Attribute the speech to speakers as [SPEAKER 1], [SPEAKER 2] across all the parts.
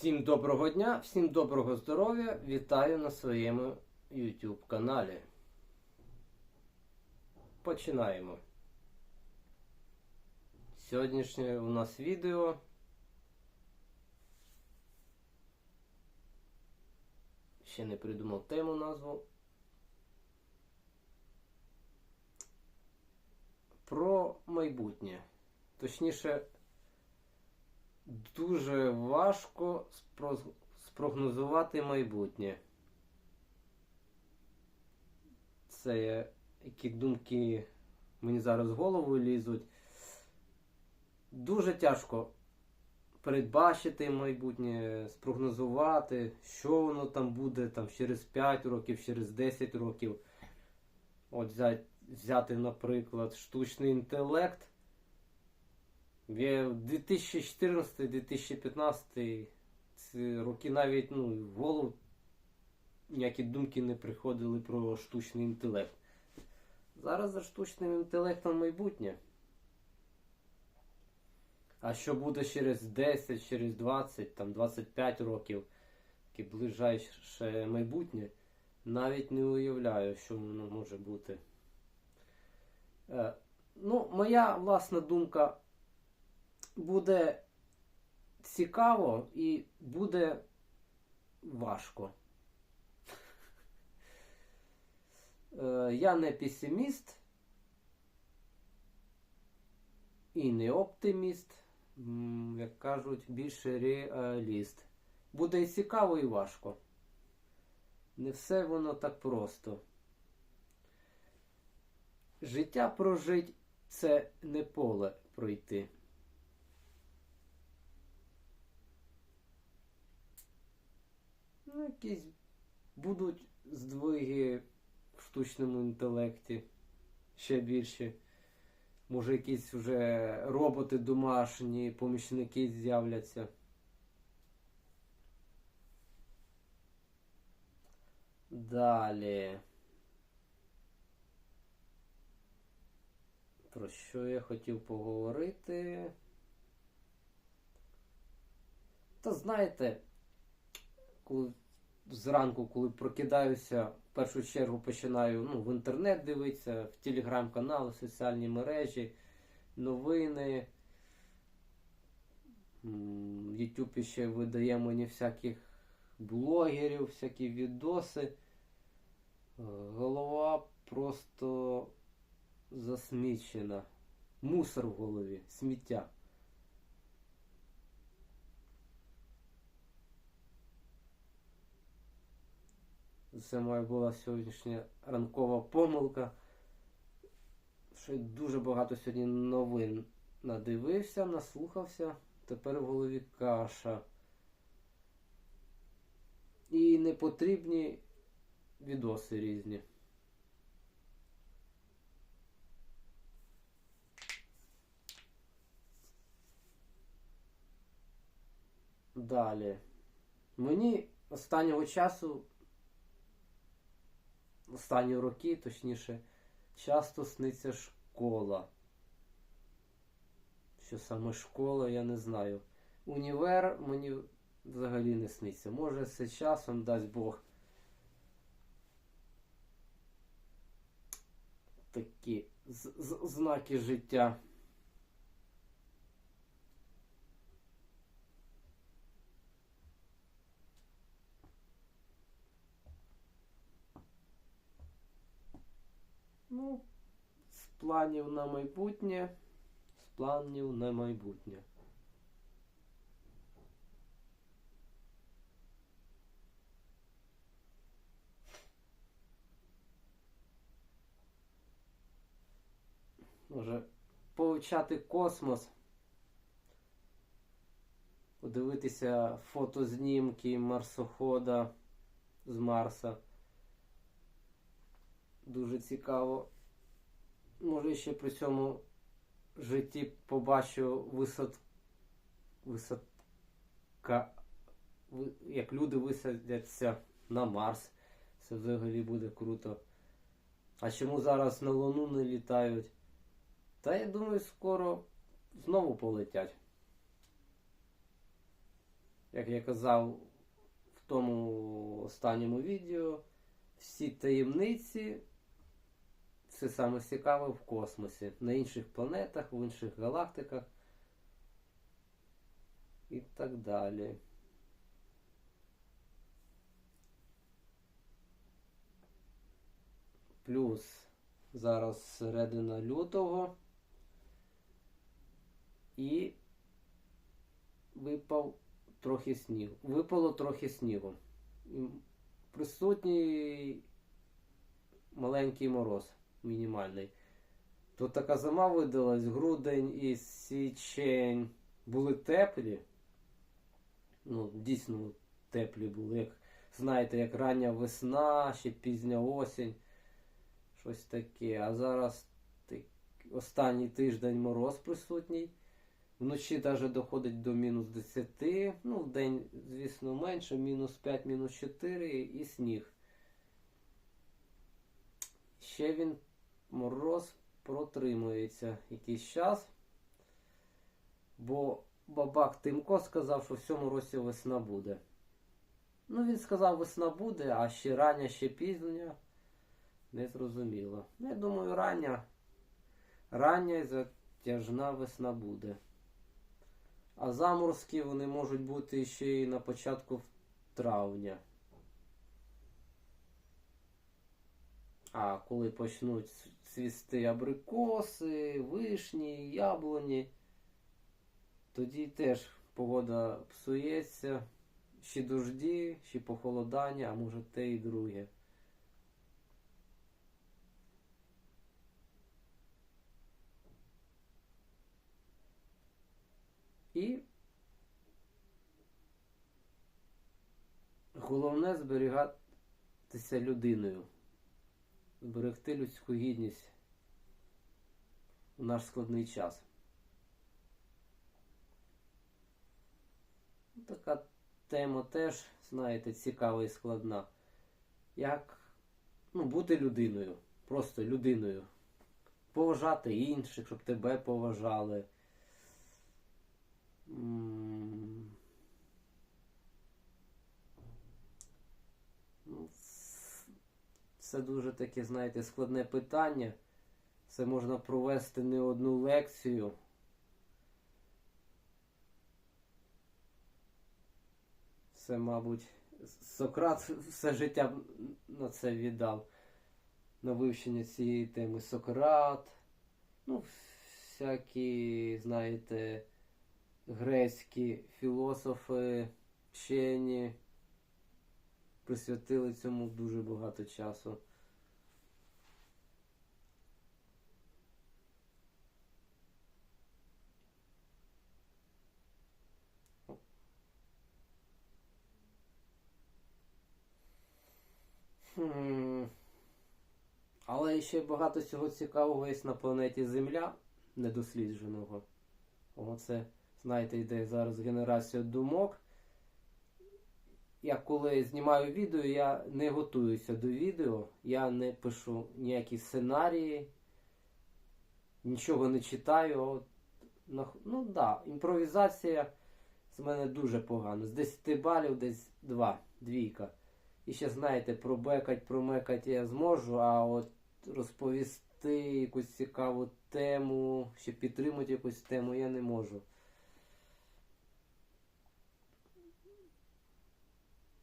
[SPEAKER 1] Всім доброго дня, всім доброго здоров'я. Вітаю на своєму YouTube каналі. Починаємо. Сьогоднішнє у нас відео. Ще не придумав тему назву. Про майбутнє. Точніше, дуже важко спрогнозувати майбутнє. Це які думки мені зараз в голову лізуть. Дуже тяжко передбачити майбутнє, спрогнозувати, що воно там буде там, через 5 років, через 10 років. От взяти, наприклад, штучний інтелект. В 2014-2015 роки навіть ну, в голову ніякі думки не приходили про штучний інтелект. Зараз за штучним інтелектом майбутнє. А що буде через 10, через 20, там 25 років, таке ближайше майбутнє, навіть не уявляю, що воно може бути. Е, ну, моя власна думка буде цікаво і буде важко. Е, Я не песиміст і не оптиміст, як кажуть, більше реаліст. Буде і цікаво, і важко. Не все воно так просто. Життя прожить це не поле пройти. Ну, якісь будуть здвиги в штучному інтелекті ще більше. Може, якісь вже роботи домашні, помічники з'являться. Далі. Про що я хотів поговорити? Та знаєте, коли зранку, коли прокидаюся, в першу чергу починаю ну, в інтернет дивитися, в телеграм-канали, соціальні мережі, новини. М, YouTube ще видає мені всяких блогерів, всякі відоси. Е, Голова просто засмічена. Мусор в голові, сміття. Це моя була сьогоднішня ранкова помилка. Що дуже багато сьогодні новин надивився, наслухався. Тепер в голові каша. І непотрібні відоси різні. Далі. Мені останнього часу останні роки, точніше, часто сниться школа. Що саме школа, я не знаю. Універ мені взагалі не сниться. Може, це часом дасть Бог. Такі знаки життя. Ну, з планів на майбутнє. З планів на майбутнє. Може, повивчати космос. Подивитися фотознімки марсохода з Марса. Дуже цікаво. Може, ще при цьому житті побачу висот... висотка... як люди висадяться на Марс. Це взагалі буде круто. А чому зараз на Луну не літають? Та я думаю, скоро знову полетять. як я казав в тому останньому відео, всі таємниці, все саме цікаве в космосі, на інших планетах, в інших галактиках і так далі. Плюс зараз середина лютого і випав трохи снігу. Випало трохи снігу. Присутній маленький мороз, мінімальний. Тут така зима видалась, грудень і січень були теплі. Ну, дійсно теплі були. Як, знаєте, як рання весна, ще пізня осінь. Щось таке. А зараз так, останній тиждень мороз присутній. Вночі навіть доходить до мінус 10. Ну, в день, звісно, менше, мінус 5, мінус 4 і сніг. Ще він мороз протримується якийсь час. Бо бабак Тимко сказав, що в цьому році весна буде. Ну, він сказав, весна буде, а ще рання, ще пізня. Не зрозуміло. Ну, я думаю, рання. Рання і затяжна весна буде. А заморозки вони можуть бути ще й на початку травня. А коли почнуть цвісти абрикоси, вишні, яблуні, тоді теж погода псується, ще дожді, ще похолодання, а може те і друге. І головне зберігатися людиною, зберегти людську гідність у наш складний час. Така тема теж, знаєте, цікава і складна. Як ну, бути людиною, просто людиною. Поважати інших, щоб тебе поважали. Це дуже таке, знаєте, складне питання. Це можна провести не одну лекцію. Це, мабуть, Сократ все життя на це віддав. На вивчення цієї теми Сократ. Ну, всякі, знаєте, грецькі філософи, вчені присвятили цьому дуже багато часу. Хм. Але ще багато цього цікавого є на планеті Земля, недослідженого. Оце, знаєте, йде зараз генерація думок. Я коли знімаю відео, я не готуюся до відео, я не пишу ніякі сценарії, нічого не читаю. От, ну так, да, імпровізація з мене дуже погана. З 10 балів десь 2, двійка. І ще, знаєте, пробекать, промекать я зможу, а от розповісти якусь цікаву тему, ще підтримати якусь тему я не можу.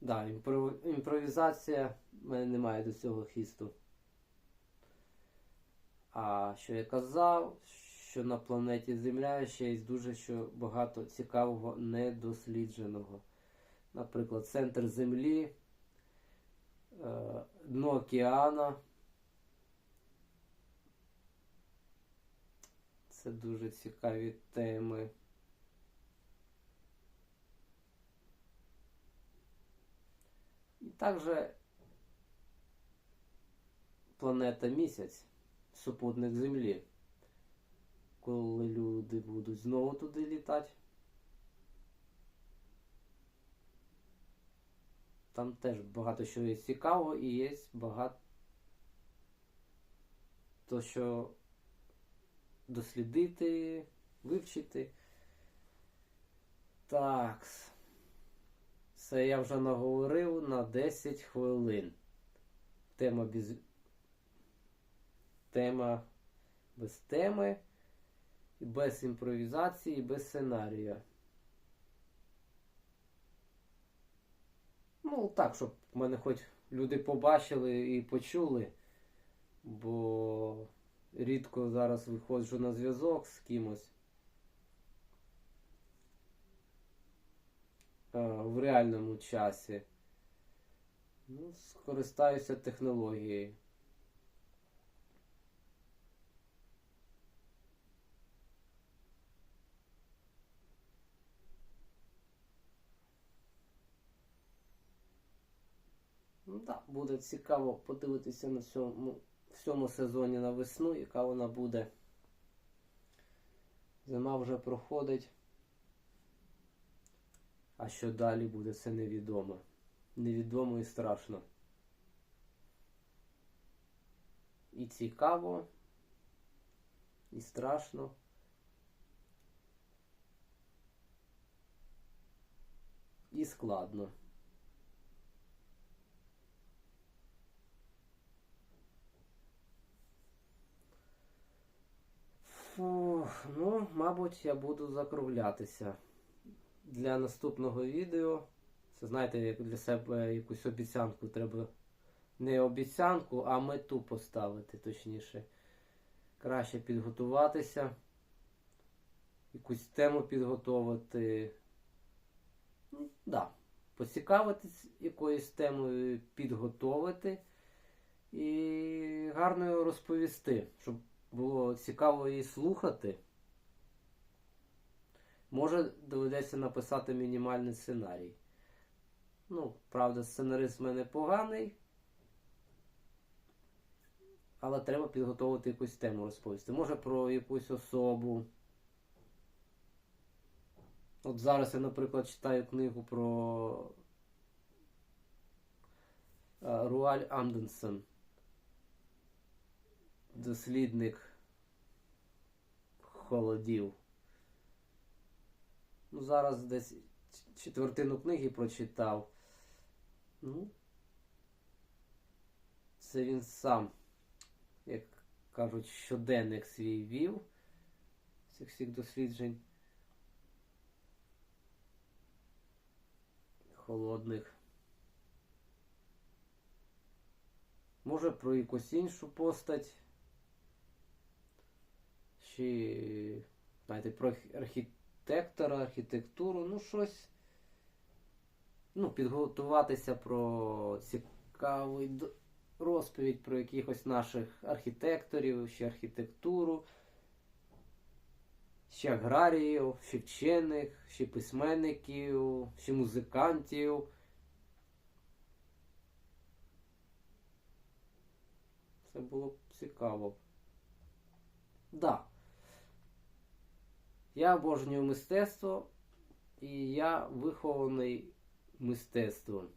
[SPEAKER 1] Да, імпро- імпровізація, в мене немає до цього хісту. А що я казав, що на планеті Земля ще є дуже що багато цікавого недослідженого. Наприклад, центр Землі, е, дно океана. Це дуже цікаві теми. І також планета Місяць, супутник Землі. Коли люди будуть знову туди літати. Там теж багато що є цікавого і є багато то, що дослідити, вивчити. Так. Це я вже наговорив на 10 хвилин. Тема без. Тема без теми, без імпровізації, без сценарія. Ну, так, щоб мене хоч люди побачили і почули, бо рідко зараз виходжу на зв'язок з кимось. В реальному часі. Ну, скористаюся технологією. Ну так, буде цікаво подивитися на цьому, в сезоні на весну, яка вона буде. Зима вже проходить. А що далі буде, це невідомо. Невідомо і страшно. І цікаво, і страшно. І складно. Фух, ну, мабуть, я буду закруглятися для наступного відео. Це знаєте, як для себе якусь обіцянку треба. Не обіцянку, а мету поставити, точніше. Краще підготуватися, якусь тему підготувати. Ну, да. Поцікавитись якоюсь темою, підготовити і гарно розповісти, щоб було цікаво її слухати. Може, доведеться написати мінімальний сценарій. Ну, правда, сценарист в мене поганий. Але треба підготовити якусь тему розповісти. Може про якусь особу. От зараз я, наприклад, читаю книгу про Руаль Анденсен. Дослідник холодів. Ну, зараз десь четвертину книги прочитав. Ну, це він сам, як кажуть, щоденник свій вів цих всіх досліджень. Холодних. Може про якусь іншу постать. Чи, знаєте, про архітектуру архітектора, архітектуру, ну щось. Ну, підготуватися про цікавий розповідь про якихось наших архітекторів, ще архітектуру, ще аграріїв, ще вчених, ще письменників, ще музикантів. Це було б цікаво. Да. Я обожнюю мистецтво і я вихований мистецтвом.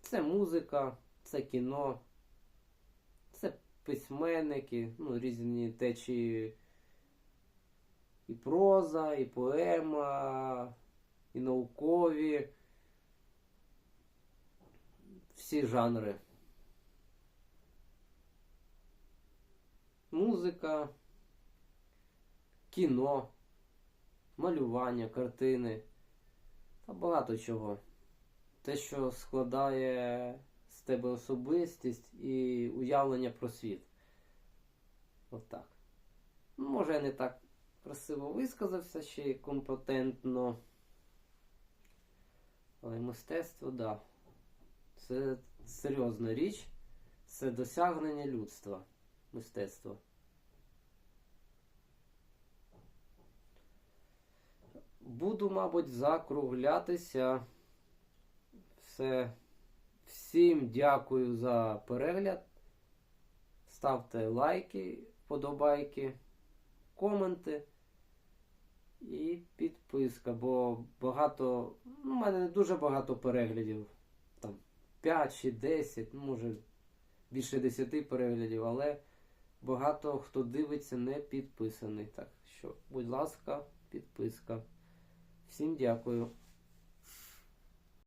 [SPEAKER 1] Це музика, це кіно, це письменники, ну, різні течії і проза, і поема, і наукові. Всі жанри. Музика кіно, малювання, картини та багато чого. Те, що складає з тебе особистість і уявлення про світ. Отак. От може, я не так красиво висказався ще й компетентно. Але мистецтво, так. Да. Це серйозна річ. Це досягнення людства. Мистецтво. Буду, мабуть, закруглятися. Все. Всім дякую за перегляд. Ставте лайки, вподобайки, коменти і підписка, бо багато, ну, у мене не дуже багато переглядів. Там 5 чи 10, ну, може більше 10 переглядів, але багато хто дивиться не підписаний. Так що, будь ласка, підписка. Всім дякую.